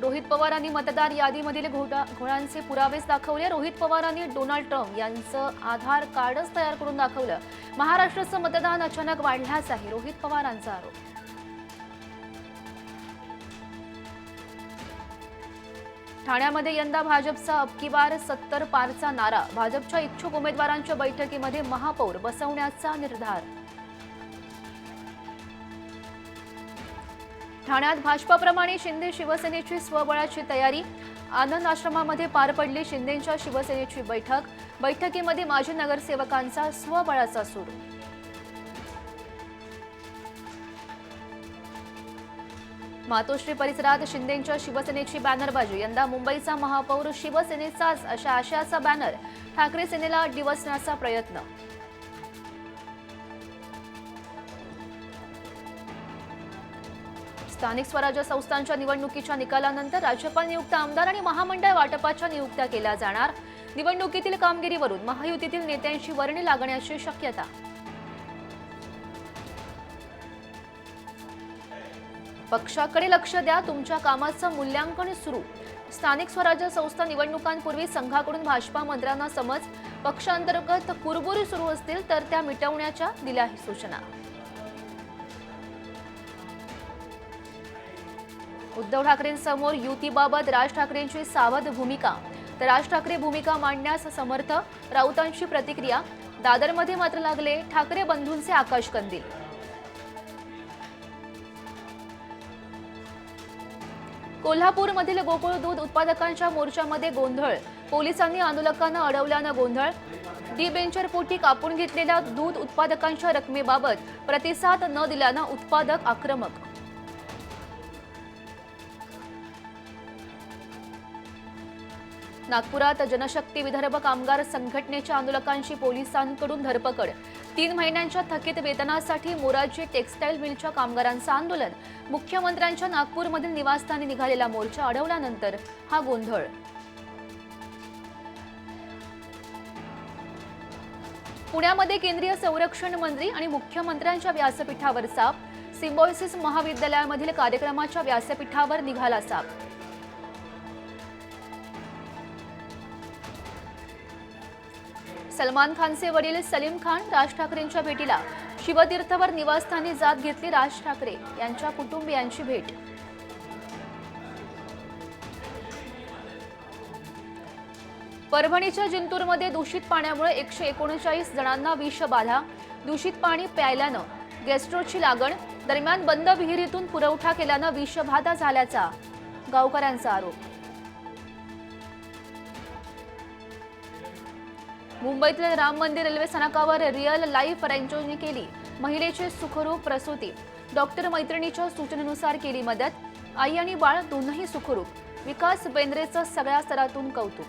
रोहित पवारांनी मतदार यादीमधील घोटा घोळांचे पुरावेच दाखवले. रोहित पवारांनी डोनाल्ड ट्रम्प यांचं आधार कार्डच तयार करून दाखवलं. महाराष्ट्राचं मतदान अचानक वाढल्याच आहे. रोहित पवारांचा आरोप. ठाण्यामध्ये यंदा भाजपचा अबकीबार सत्तर पारचा नारा. भाजपच्या इच्छुक उमेदवारांच्या बैठकीमध्ये महापौर बसवण्याचा निर्धार. ठाण्यात भाजपाप्रमाणे शिंदे शिवसेनेची स्वबळाची तयारी. आनंद आश्रमामध्ये पार पडली शिंदेंच्या शिवसेनेची बैठक. बैठकीमध्ये माजी नगरसेवकांचा स्वबळाचा सूर मातोश्री परिसरात शिंदेंच्या शिवसेनेची बॅनरबाजी. यंदा मुंबईचा महापौर शिवसेनेचाच अशा आशयाचा बॅनर. ठाकरे सेनेला डिवसण्याचा प्रयत्न. स्थानिक स्वराज्य संस्थांच्या निवडणुकीच्या निकालानंतर राज्यपाल नियुक्त आमदार आणि महामंडळ वाटपाच्या नियुक्त्या केल्या जाणार. निवडणुकीतील कामगिरीवरून महायुतीतील नेत्यांची वर्णी लागण्याची शक्यता. पक्षाकडे लक्ष द्या तुमच्या कामाचं मूल्यांकन सुरू. स्थानिक स्वराज्य संस्था निवडणुकांपूर्वी संघाकडून भाजपा मंत्र्यांना समज. पक्षांतर्गत कुरबुरी सुरू असतील तर त्या मिटवण्याच्या दिल्या सूचना. उद्धव ठाकरेंसमोर युतीबाबत राज ठाकरेंची सावध भूमिका. तर राज ठाकरे भूमिका मांडण्यास समर्थ राऊतांची प्रतिक्रिया. दादरमध्ये मात्र लागले ठाकरे बंधूंचे आकाश कंदील. कोल्हापूरमधील गोकुळ दूध उत्पादकांच्या मोर्चामध्ये गोंधळ. पोलिसांनी आंदोलकांना अडवल्यानं गोंधळ. डी बेंचरपोटी कापून घेतलेल्या दूध उत्पादकांच्या रकमेबाबत प्रतिसाद न दिल्यानं उत्पादक आक्रमक. नागपुरात जनशक्ती विदर्भ कामगार संघटनेच्या आंदोलकांची पोलिसांकडून धरपकड. तीन महिन्यांच्या थकीत वेतनासाठी मोरारजी टेक्स्टाईल मिलच्या कामगारांचं आंदोलन. मुख्यमंत्र्यांच्या नागपूरमधील निवासस्थानी निघालेला मोर्चा अडवल्यानंतर हा गोंधळ. पुण्यामध्ये केंद्रीय संरक्षण मंत्री आणि मुख्यमंत्र्यांच्या व्यासपीठावर साप. सिम्बॉयसिस महाविद्यालयामधील कार्यक्रमाच्या व्यासपीठावर निघाला साप. सलमान खानचे वडील सलीम खान राज ठाकरेंच्या भेटीला. शिवतीर्थवर निवासस्थानी जात घेतली राज ठाकरे. यांच्या कुटुंबियांची भेट. परभणीच्या जिंतूरमध्ये दूषित पाण्यामुळे एकशे एकोणचाळीस जणांना विषबाधा दूषित पाणी प्यायल्यानं गॅस्ट्रोची लागण. दरम्यान बंद विहिरीतून पुरवठा केल्यानं विषबाधा झाल्याचा गावकऱ्यांचा आरोप. मुंबईतील राम मंदिर रेल्वे स्थानकावर रिअल लाईफ रँचोनी केली. महिलेचे सुखरूप प्रसूती. डॉक्टर मैत्रिणीच्या सूचनेनुसार केली मदत. आई आणि बाळ दोनही सुखरूप. विकास बेंद्रेचं सगळ्या स्तरातून कौतुक.